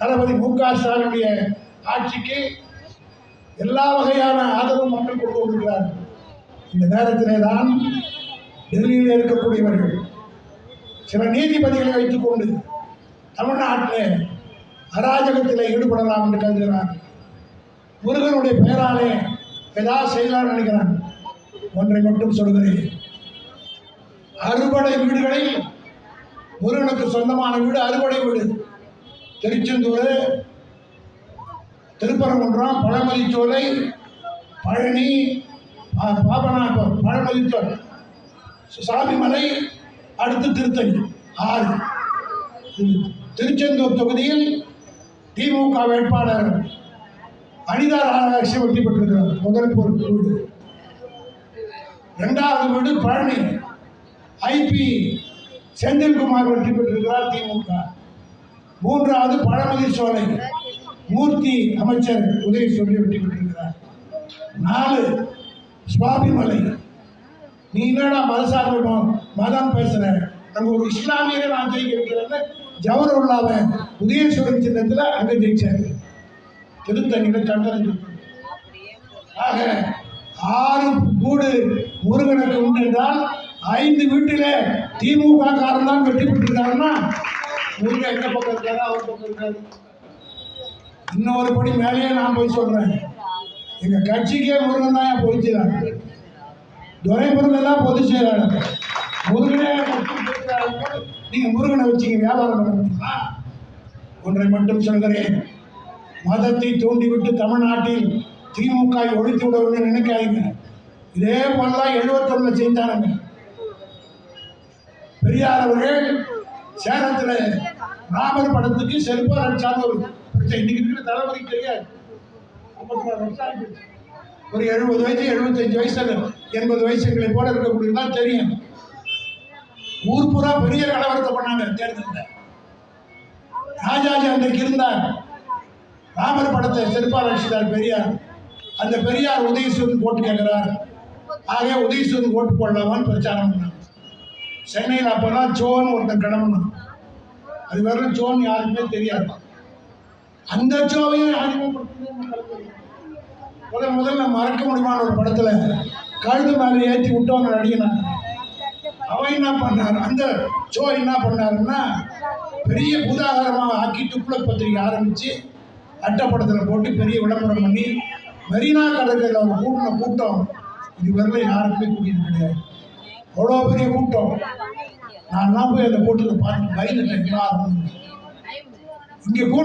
தளபதி மு க ஸ்டாலினுடைய ஆட்சிக்கு எல்லா வகையான ஆதரவும் மக்கள் கொடுத்து கொண்டிருக்கிறார்கள். இந்த நேரத்திலே தான் டெல்லியில் இருக்கக்கூடியவர்கள் சில நீதிபதிகளை வைத்துக்கொண்டு தமிழ்நாட்டிலே அராஜகத்தில் ஈடுபடலாம் என்று கருதுகிறார் முருகனுடைய பெயராலே ஏதாவது செய்யலாம்னு நினைக்கிறான் ஒன்றை மட்டும் சொல்கிறேன் அறுபடை வீடுகளில் முருகனுக்கு சொந்தமான வீடு அறுபடை வீடு. திருச்செந்தூர் திருப்பரங்குன்றம் பழமதிச்சோலை பழனி பா- பாபநாசம் பழமதிச்சோலை சாமிமலை அடுத்து திருத்தணி ஆறு. திருச்செந்தூர் தொகுதியில் திமுக வேட்பாளர் அனிதா ராதாகிருஷ்ணன் வெற்றி பெற்றிருக்கிறார். முதல் பொருள் வீடு. இரண்டாவது வீடு பழனி. ஐபி செந்தில்குமார் வெற்றி பெற்றிருக்கிறார் திமுக. மூன்றாவது பழமதி சோலை. மூர்த்தி அமைச்சர் உதவி சொல்லி வெற்றி நாலு சுவாமிமலை நீ என்னடா மதசார்பு மதம் பேசுற. நம்ம ஒரு இஸ்லாமியரை நான் ஜெயிக்க வைக்கிறேன்னு ஜவஹர்லாவை உதயசுவரன் சின்னத்தில் அங்கே ஜெயிச்சாரு. திருத்தணியில் சந்திரன் ஆக ஆறு கூடு முருகனுக்கு உண்டு என்றால் ஐந்து வீட்டில் திமுக காரன் தான் வெற்றி பெற்றிருக்காருன்னா முருகன் எந்த பக்கம் இருக்காரு? அவர் பக்கம் இருக்காரு. இன்னொரு படி மேலேயே நான் போய் சொல்றேன். எங்க கட்சிக்கே முருகன் தான் என் பொதுச்செயலாளர் துரை முருகன் தான் பொதுச் செயலாளர். முருகனே நீங்க முருகனை வச்சுங்க வியாபாரம் பண்ண முடியுமா? ஒன்றை மட்டும் சொல்கிறேன். மதத்தை தூண்டிவிட்டு தமிழ்நாட்டில் திமுக ஒழித்து விடணும்னு நினைக்காதீங்க. இதே போலதான் எழுபத்தொன்னு செஞ்சாருங்க பெரியார் அவர்கள் சேலத்துல ராமர் படத்துக்கு செருப்பா அடிச்சாங்க ஒரு பிரச்சனை. இன்னைக்கு இருக்கிற தலைமுறைக்கு தெரியாது ஐம்பத்தி நாலு வருஷம் ஆகிடுச்சு. ஒரு எழுபது வயசு எழுபத்தஞ்சு வயசு எண்பது வயசுகளை போல இருக்கக்கூடியதான் தெரியும். ஊர் பூரா பெரிய கலவரத்தை பண்ணாங்க தேர்தலில். ராஜாஜி அன்றைக்கு இருந்தார். ராமர் படத்தை செருப்பால் அடிச்சிட்டார் பெரியார். அந்த பெரியார் உதயசூரன் ஓட்டு கேட்கிறார். ஆகவே உதயசூரன் ஓட்டு போடலாமான்னு பிரச்சாரம் பண்ணாங்க. சென்னையில் அப்போதான் ஜோன் ஒருத்தன் கிளம்புனான் அது வரலும் ஜோன் யாருக்குமே தெரியாது அந்த சோவையும் அறிமுகப்படுத்தவே முதல் முதல்ல மறக்க முடியுமான ஒரு படத்தில் கழுது மேலே ஏற்றி விட்டவங்க நடிகனாங்க அவன் என்ன பண்ணார்? அந்த ஜோ என்ன பண்ணாருன்னா பெரிய பூதாகாரமாக ஆக்கி துப்புளக் பத்திரிக்கை ஆரம்பித்து அட்டப்படத்தில் போட்டு பெரிய விளம்பரம் பண்ணி மெரினா கடற்கரையில் அவங்க கூட்டின கூட்டம் வரல யாருக்குமே கூட்டிட்டு கிடையாது. அவ்வளோ பெரிய கூட்டம். நான் போய் அந்த கூட்டத்தை பார்த்து பயந்துட்டேன் இங்கே கூட